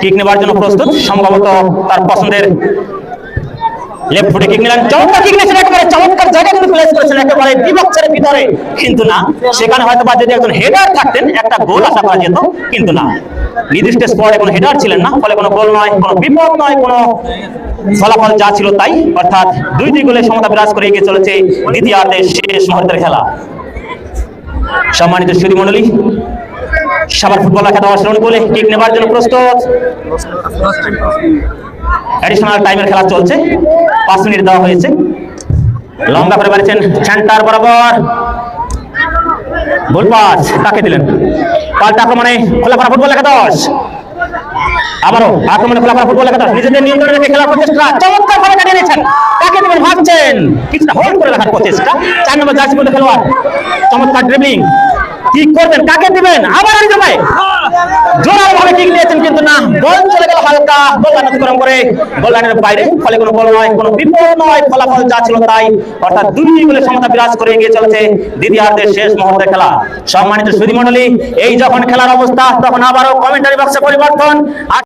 Kick নেবার জন্য প্রস্তুত। সম্ভবত তার পছন্দের লেফট ফুটে কিক নিলেন। চমৎকার কিক নিয়েছেন একেবারে, চমৎকার কিন্তু প্লেস করেছেন, একেবারে বিপক্ষের ভিতরে কিন্তু না সেখানে হয়তো বা যদি একজন হেডার থাকতেন, একটা গোল আশা করা যেত কিন্তু না নির্দিষ্ট স্পটে কোনো হেডার ছিলেন না, ফলে কোনো গোল নয়, কোনো বিপদ নয়, কোনো ফলাফল যা ছিল তাই। অর্থাৎ দুই দুই গোলে সমতা বিরাজ করে এগিয়ে চলেছে দ্বিতীয়ার্ধের শেষ মুহূর্তের খেলা। সম্মানিত সুদী মণ্ডলী সবার ফুটবল খেলা অসরণ বলে কিক নেবার জন্য প্রস্তুত। অ্যাডিশনাল টাইমের খেলা চলছে। পাঁচ মিনিট দেওয়া হয়েছে। লম্বা করে বাড়িয়েছেন সেন্টার বরাবর। গোল পাস কাকে দিলেন? পাল্টা আক্রমণে খোলা করা ফুটবল লেখা দশ আবারও আক্রমণে খোলা করা ফুটবল লেখা দশ নিজেদের নিয়ন্ত্রণে রেখে খেলার প্রচেষ্টা চমৎকার ভাবে কাটিয়ে নিয়েছেন কাকে দেবেন ভাবছেন? কিছুটা হোল্ড করে রাখার প্রচেষ্টা। চার নম্বর জার্সি মধ্যে খেলোয়াড়। চমৎকার ড্রিবলিং করবেন? কাকে দিবেন? আবার ভাই জোরাল ভাবে কিক কিন্তু না। বল চলে গেল হালকা। বল করে বাইরে ফলে কোনো বল নয়, কোনো বিপদ নয়। ফলাফল যা ছিল তাই। অর্থাৎ দুই সমতা বিরাজ করে এগিয়ে চলেছে দ্বিতীয়ার্ধের শেষ মুহূর্তে খেলা। সম্মানিত সুধী মন্ডলী এই যখন খেলার অবস্থা, তখন আবারও কমেন্টারি বাক্সে পরিবর্তন।